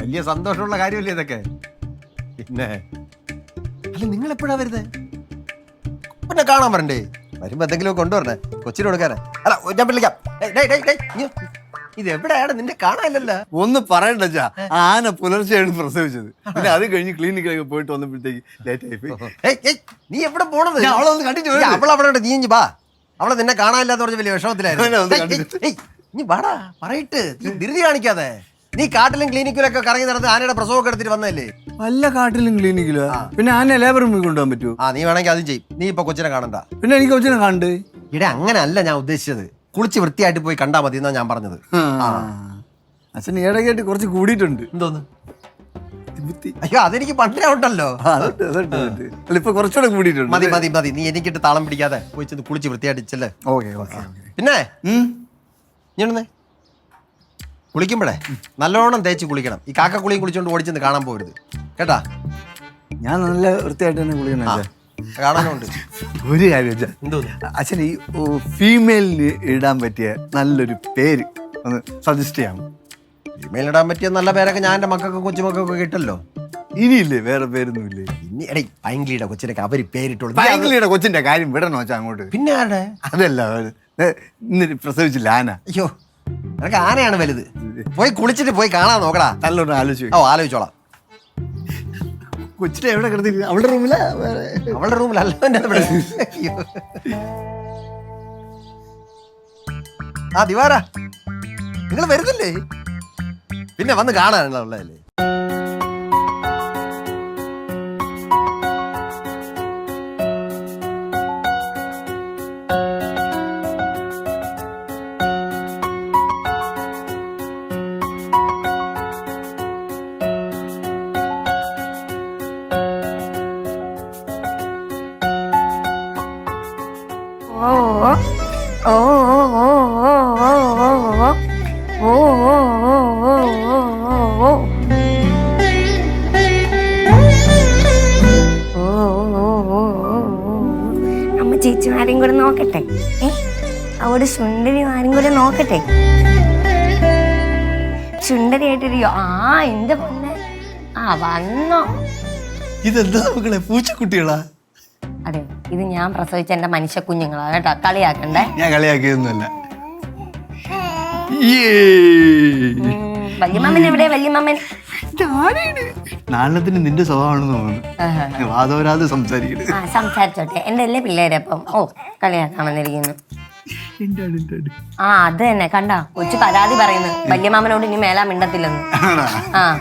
വലിയ സന്തോഷമുള്ള കാര്യമല്ലേ ഇതൊക്കെ? പിന്നെ അല്ല നിങ്ങൾ എപ്പോഴാ വരുന്നത് പിന്നെ കാണാൻ വരണ്ടേ? വരുമ്പോ എന്തെങ്കിലും കൊണ്ടുവരണേ? കൊച്ചിന് കൊടുക്കാനേ. അല്ല ഞാൻ വിളിക്കാം. ഇത് എവിടെയാണ് നിന്റെ കാണാനില്ലല്ലോ. ഒന്ന് പറയണ്ട ആന പുലർച്ചെയാണ് പ്രസവിച്ചത്. പിന്നെ അത് കഴിഞ്ഞ് ക്ലിനിക്കിലൊക്കെ പോയിട്ട് വന്നപ്പോഴത്തേക്ക് ലേറ്റ് ആയി നീ എവിടെ പോണത്? ഞാൻ അവളെ ഒന്ന് കണ്ടിട്ട്. അവൾ അവിടെ നീ വാ. അവളെ നിന്നെ കാണാനില്ലാന്ന് പറഞ്ഞ വലിയ വിഷമത്തിലായിരുന്നു. നീ വാടാ. പറയിട്ട്. നീ ധൃതി കാണിക്കാതെ. നീ കാട്ടിലും ക്ലിനിക്കിലൊക്കെ കറങ്ങി നടന്ന് ആനയുടെ പ്രസവമൊക്കെ എടുത്തിട്ട് വന്നല്ലേ അല്ല കാട്ടിലും ക്ലിനിക്കിൽ. പിന്നെ ആന ലേബർ റൂമിൽ കൊണ്ടുപോകാൻ പറ്റുമോ? ആ നീ വേണമെങ്കിൽ അതും ചെയ്യും. നീ ഇപ്പൊ കൊച്ചിനെ കാണണ്ട. പിന്നെ എനിക്ക് കൊച്ചിനെ കാണണ്ട് ഇവിടെ അങ്ങനല്ല ഞാൻ ഉദ്ദേശിച്ചത്. കുളിച്ച് വൃത്തിയായിട്ട് പോയി കണ്ടാ മതി എന്നാ ഞാൻ പറഞ്ഞത്. അച്ഛൻ ഇടയ്ക്കായിട്ട് കുറച്ച് കൂടിയിട്ടുണ്ട്. എന്തോന്ന്. അയ്യോ അതെനിക്ക് പണ്ടേ ഉണ്ടല്ലോ. അല്ല ഇപ്പൊ കുറച്ചുകൂടെ കൂടിയിട്ടുണ്ട്. മതി മതി മതി. നീ എനിക്കിട്ട് താളം പിടിക്കാതെ പോയി ചെന്ന് കുളിച്ച് വൃത്തിയായിട്ട് ചെല്ലേ ഓക്കെ ഓക്കെ പിന്നെ? ഞാനൊന്നേ കുളിക്കുമ്പോഴേ? നല്ലോണം തേച്ച് കുളിക്കണം. ഈ കാക്ക കുളിയും കുളിച്ചോണ്ട് ഓടിച്ചെന്ന് കാണാൻ പോകരുത് കേട്ടാ? ഞാൻ നല്ല വൃത്തിയായിട്ട് തന്നെ കുളിക്കണം കാണാനുണ്ട്. ഒരു കാര്യം അച്ഛൻ ഈ ഫീമെയിലിന് ഇടാൻ പറ്റിയ നല്ലൊരു പേര് ഒന്ന് സജസ്റ്റ് ചെയ്യാം ഫീമെയിൽ ഇടാൻ പറ്റിയ നല്ല പേരൊക്കെ ഞാൻ എന്റെ മക്കൾക്ക് കൊച്ചുമക്കൾക്ക് കിട്ടല്ലോ ഇനിയില്ലേ വേറെ പേരൊന്നും ഇല്ലേ ഇനി എടേ പൈങ്കിളിയുടെ കൊച്ചിനൊക്കെ അവർ പേരിട്ടുള്ളൂ അത് കൊച്ചിന്റെ കാര്യം വിടണോ അച്ഛാ അങ്ങോട്ട്? പിന്നെ ആരുടെ? അതല്ല ഇന്ന് പ്രസവിച്ചില്ല ആന. അയ്യോ നിനക്ക് ആനയാണ് വലുത്. പോയി കുളിച്ചിട്ട് പോയി കാണാൻ നോക്കടാ. നല്ലോണം ആലോചിച്ചു ഓ ആലോചിച്ചോളാം. കൊച്ചിനെ എവിടെ കിടന്നി അവളുടെ റൂമിലാ? വേറെ. അവളുടെ റൂമിലല്ല എന്റെ അവിടെ. അയ്യോ. ആ ദിവാര. നിങ്ങൾ വരുന്നില്ലേ? പിന്നെ വന്ന് കാണാനുള്ള ഉള്ളതല്ലേ? അമ്മ ചേച്ചിമാരെയും കൂടെ നോക്കട്ടെ? ഏ? അവിടെ സുന്ദരിമാരും കൂടെ നോക്കട്ടെ? സുന്ദരിയായിട്ടിരിക്കോ ആ എന്റെ പൊന്നെ? ആ വന്നോ. ഇതെന്താ മക്കളെ? പൂച്ചക്കുട്ടികളാ? അതെ ഇത് ഞാൻ പ്രസവിച്ച എന്റെ മനുഷ്യ കുഞ്ഞുങ്ങളാ കേട്ടോ. കളിയാക്കണ്ടേ? ഞാൻ കളിയാക്കിയതൊന്നുമല്ല. ഉം, വല്യമ്മൻ എവിടെ? വല്യമ്മൻ. നാളത്തിന് നിന്റെ സ്വഭാവമാണെന്ന് തോന്നുന്നു. വാദവരാതെ സംസാരിക്കരുത്. ആ സംസാരിച്ചോട്ടെ. എന്റെ അല്ലേ പിള്ളേരപ്പം ഓ കളിയാക്കാൻ വന്നിരിക്കുന്നു. ആ അത് തന്നെ. കണ്ട കൊച്ചു പരാതി പറയുന്നു. വല്യമാമനോട് ഇനി മേലാ മിണ്ടത്തില്ലെന്ന്. ആ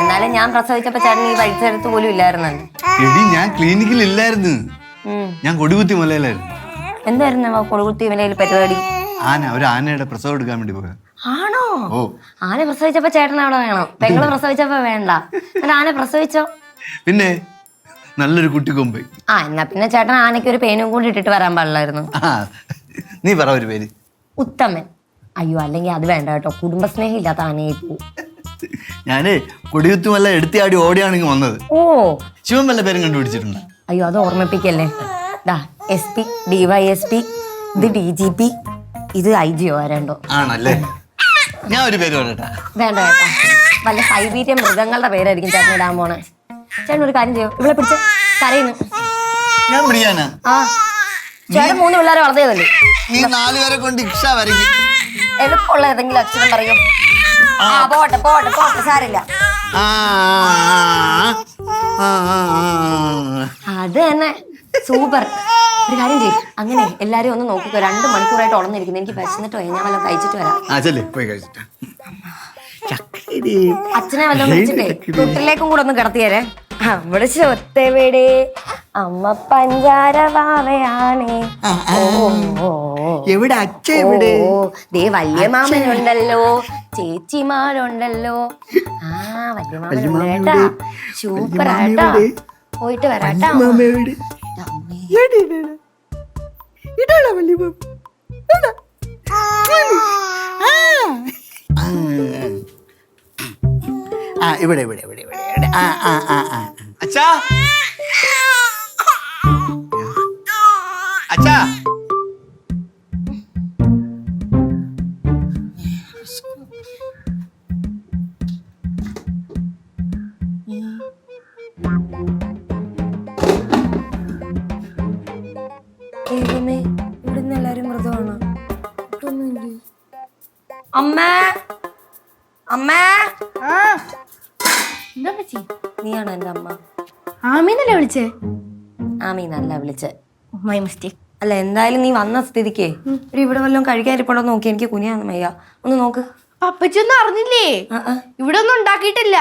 എന്നാലും ഞാൻ പ്രസവിച്ചപ്പോ ചേട്ടൻ ഈ പരിസരത്ത് പോലും ഇല്ലായിരുന്നല്ലോ. എടി ഞാൻ ക്ലിനിക്കിൽ ഇല്ലായിരുന്നു. ഞാൻ കൊടികുത്തി മലയിലായിരുന്നു. എന്തായിരുന്നു കൊടികുത്തി മലയിൽ പരിപാടി? ആന ഒരു ആനയുടെ പ്രസവം എടുക്കാൻ വേണ്ടി പോയ ആണോ? ആന പ്രസവിച്ചപ്പോ ചേട്ടൻ അവിടെ വേണം? പെങ്ങൾ പ്രസവിച്ചപ്പോ വേണ്ട. ആന പ്രസവിച്ചോ? പിന്നെ നല്ലൊരു കുട്ടിക്കൊമ്പ് ആ എന്നാ പിന്നെ ചേട്ടൻ ആനയ്ക്ക് ഒരു പേനും കൂടി ഇട്ടിട്ട് വരാൻ പാടില്ലായിരുന്നു. നീ പറ ഒരു പേര്. ഉത്തമൻ. അയ്യോ അല്ലെങ്കിൽ അത് വേണ്ട കേട്ടോ. കുടുംബസ്നേഹം ഇല്ലാത്ത ആനയായി പോവും. ഞാൻ കൊടിയുത്തുമല്ല എടുത്തിയാടി ഓടിയാണെങ്കിൽ വന്നത്. ഓ. ശിവൻ വല്ല പേരും കണ്ടുപിടിച്ചിട്ടുണ്ട്? അയ്യോ അത് ഓർമ്മിപ്പിക്കല്ലേ? ദാ S P D Y S P ഇത് ഡി ജി പി ഇത് ഐ ജി ഒ ആരണ്ടോ? ആണല്ലേ? ഞാൻ ഒരു പേര് പറയട്ടാ. വേണ്ട കേട്ടോ വല്ല സൈബീരിയൻ മൃഗങ്ങളുടെ പേരായിരിക്കും ചേട്ടൻ ഇടാൻ പോണേ. ചേട്ടൻ ഒരു കാര്യം ചെയ്യോ ഇവിടെ പിടിച്ച് കരയുന്നു. ഞാൻ പിടിക്കാനാ? ആ. ചേട്ടൻ മൂന്ന് പിള്ളേരെ വളർത്തിയതല്ലേ? നീ നാല് പേരെ കൊണ്ട് ഇക്ഷ വരയ്ക്കും. എളുപ്പമുള്ള ഏതെങ്കിലും അക്ഷരം പറയും. ആ പോട്ടെ പോട്ടെ പോട്ടെ സാരില്ല ആ, ആ, ആ, ആ. അത് തന്നെ. സൂപ്പർ. ഒരു കാര്യം ചെയ്യും. അങ്ങനെ എല്ലാരും ഒന്ന് നോക്കിക്കോ. രണ്ട് മണിക്കൂറായിട്ട് ഉണർന്നിരിക്കുന്നു എനിക്ക് വിശന്നിട്ട് പോയി ഞാൻ വല്ലതും കഴിച്ചിട്ട് വരാം. ആ ചെല്ലേ. പോയി കഴിച്ചിട്ടാ ചക്കരി അച്ഛനെ വല്ലതും കഴിച്ചിട്ടേ തൊട്ടിലേക്കും കൂടെ ഒന്ന് കിടത്തിയേരെ. അവിടെ സ്വത്തെവിടെ അമ്മ പഞ്ചാര വാവയാണേ ഓ, ഓ, ഓ. എവിടെ? അച്ഛ എവിടെ? ദേ വലിയ മാമനുണ്ടല്ലോ. ചേച്ചിമാരുണ്ടല്ലോ. ആ വല്യ മാമനുണ്ട് കേട്ടാ. സൂപ്പർ ആട്ടാ. പോയിട്ട് വരാട്ടാ ഇവിടെ ഇവിടെ ഇവിടെ ഇവിടെ. ആ ആ ആ ആ. അച്ഛാ. അച്ഛാ. ദൈവമേ ഇവിടുന്ന് എല്ലാരും മൃതമാണ് അമ്മ. അമ്മ. എന്താ പറ്റി? നീയാണ് എന്റെ അമ്മ? ആമീന്നല്ലേ വിളിച്ചേ? ആമീന്നല്ല വിളിച്ചേ. മൈ മിസ്റ്റേക്ക് അല്ല എന്തായാലും നീ വന്ന സ്ഥിതിക്ക് ഒരു ഇവിടെ വല്ലതും കഴിക്കാൻ ഇരിപ്പുണ്ടോ നോക്കി. എനിക്ക് കുനിയാന്ന് വയ്യ. ഒന്ന് നോക്ക്. പപ്പച്ചൊന്നും അറിഞ്ഞില്ലേ. ഇവിടെ ഒന്നും ഉണ്ടാക്കിയിട്ടില്ല.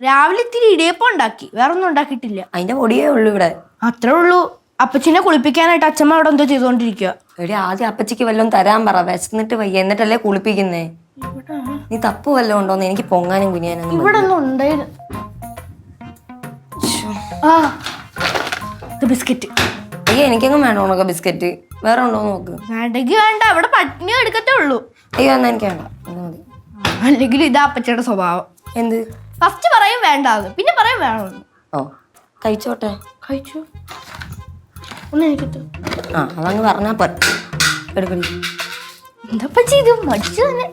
രാവിലെ ഇത്തിരി ഇടിയപ്പം ഉണ്ടാക്കി. വേറെ ഒന്നും ഉണ്ടാക്കിയിട്ടില്ല. അതിന്റെ പൊടിയേ ഉള്ളൂ ഇവിടെ. അത്രേ ഉള്ളൂ. അപ്പച്ചിനെ കുളിപ്പിക്കാനായിട്ട് അച്ഛമ്മ അവിടെ എന്തോ ചെയ്തോണ്ടിരിക്കുക എടി ആദ്യം അപ്പച്ചിക്ക് വല്ലതും തരാൻ പറ. വിശന്നിട്ട് വയ്യ. എന്നിട്ടല്ലേ കുളിപ്പിക്കുന്നേ? നീ തപ്പ് വല്ലതും ഉണ്ടോന്ന് എനിക്ക് പൊങ്ങാനും കുനിയാനും ഇവിടെ ഒന്നും ഉണ്ടായിരുന്നു ആ ബിസ്ക്കറ്റ്. അയ്യോ എനിക്കെങ്ങും വേണോ ഉണക്ക ബിസ്ക്കറ്റ്. വേറെ ഉണ്ടോ നോക്ക്. വേണ്ടെങ്കിൽ വേണ്ട അവിടെ പട്ടിണി എടുക്കത്തേ ഉള്ളൂ. അയ്യോ എന്നാ എനിക്ക് വേണ്ട. മതി. അല്ലെങ്കിൽ ഇതാ അപ്പച്ചയുടെ സ്വഭാവം. എന്ത്? ഫസ്റ്റ് പറയും വേണ്ടാന്ന് പിന്നെ പറയും വേണമെന്ന് ഓ കഴിച്ചോട്ടെ. കഴിച്ചു. ഒന്ന് എനിക്കിട്ട്. ആ അതങ്ങ് പറഞ്ഞാ പോരെ. എന്താ ചെയ്തു മടിച്ചു തന്നെ.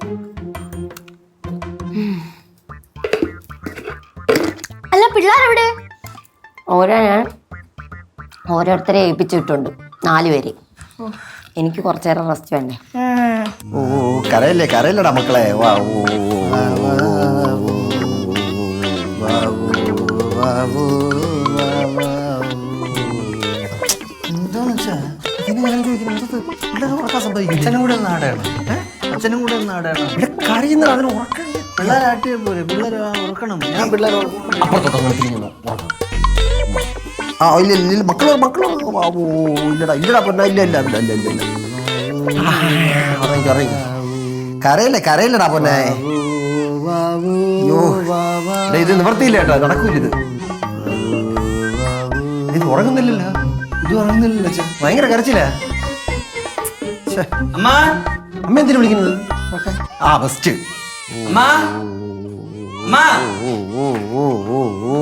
അല്ല പിള്ളേരെവിടെ? ഓരോ ഞാൻ ഓരോരുത്തരെ ഏൽപ്പിച്ചിട്ടുണ്ട് നാല് പേര്. എനിക്ക് കുറച്ചേറെ നേരം റെസ്റ്റ് വേണ്ടേ ഓ കരയില്ലേ കരയില്ലടാ മക്കളെ. വാ ഓ, വാ, വാ, വാ, വാ, വാ, വാ, എന്താന്ന് വെച്ചാ ഇതിനെ ഞാൻ ചോദിക്കുന്നു, എന്തത്? പിള്ളേരെ ഉറക്കാൻ സംഭവിക്കില്ലേ? അച്ഛനും കൂടെ ഒന്ന് ആടണം. അച്ഛനും കൂടെ ഒന്ന് ആടണം. ഇവിടെ കരയുന്നത് അതിന് ഉറക്കം പിള്ളേരെ ഉറക്കണം. ഞാൻ പിള്ളേരെ. അപ്പുറത്തോട്ട് അങ്ങനെ തിരിഞ്ഞു. ആ ഇല്ല ഇല്ല ഇല്ല. മക്കളോ മക്കളോ ഓ ഇല്ലടാ ഇല്ലടാ പൊന്നാ ഇല്ല ഇല്ല ഇല്ല ഇല്ല ഇല്ല ഉറങ്ങിക്കോ, ഉറങ്ങിക്കോ. കരയല്ലേ കരയല്ലടാ പൊന്നെ. ഇത് നിവർത്തിയില്ല കേട്ടോ നടക്കൂല ഇത്. ഇത് ഉറങ്ങുന്നില്ലല്ലോ. ഇത് ഉറങ്ങുന്നില്ലല്ലോ ഭയങ്കര കരച്ചില്ല അമ്മ. അമ്മ എന്തിനു വിളിക്കുന്നത്? ആ ഫസ്റ്റ് അമ്മ. അമ്മ. ഓ ഓ ഓ ഓ ഓ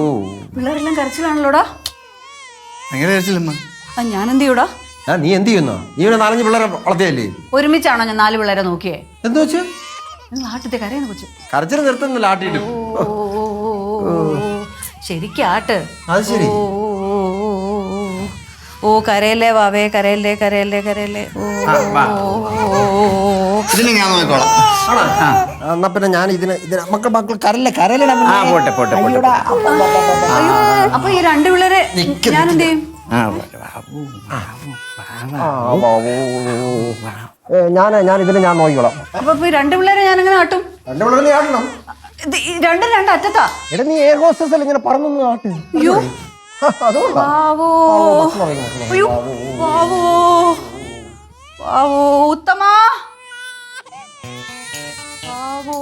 പിള്ളേരെല്ലാം കരച്ചിലാണല്ലോടാ? ആ ഞാൻ എന്ത് ചെയ്യൂടാ? ആ നീ എന്ത് ചെയ്യുന്നു? നീ ഇവിടെ നാലഞ്ച് പിള്ളേരെ വളർത്തിയല്ലേ? ഒരുമിച്ചാണോ ഞാൻ നാല് പിള്ളേരെ നോക്കിയേ? എന്താ വെച്ച്? ആട്ടത്തെ കരയുന്ന കൊച്ചു. കരച്ചിൽ നിർത്തുന്നില്ല ആട്ടിയിട്ട്. ഓ, ഓ, ഓ, ഓ, ഓ. ശരിക്കും ആട്ട്. അത് ശരി. ഓ. ഓ കരയല്ലേ വാവേ കരയല്ലേ കരയല്ലേ കരയല്ലേ. ഓ. ഇതിനെ ഞാൻ എന്നാ പിന്നെ ഞാൻ ഇതിന് ഇതിന് മക്കൾ മക്കൾ കരല്ലേ കരലടാ ആ പോട്ടെ പോട്ടെ പോട്ടെ അയ്യോ അപ്പൊ ഈ രണ്ട് പിള്ളേരെ ഞാൻ എന്ത് ചെയ്യും? ആ. ഞാൻ ഞാൻ ഇതിന് ഞാൻ നോക്കിക്കോളാം. അപ്പൊ ഇപ്പൊ ഈ രണ്ട് പിള്ളേരെ ഞാൻ എങ്ങനെ ആട്ടും രണ്ട് പിള്ളേരെ ആടണം. ഇത് ഈ രണ്ടും രണ്ട് അറ്റത്താ. എടാ നീ എയർ ഹോസ്റ്റസ് അല്ല ഇങ്ങനെ പറന്നൊന്ന് ആട്ട് അയ്യോ. അതുകൊണ്ടാ വാവോ അയ്യോ വാവോ വാവോ ഉത്തമ വാവോ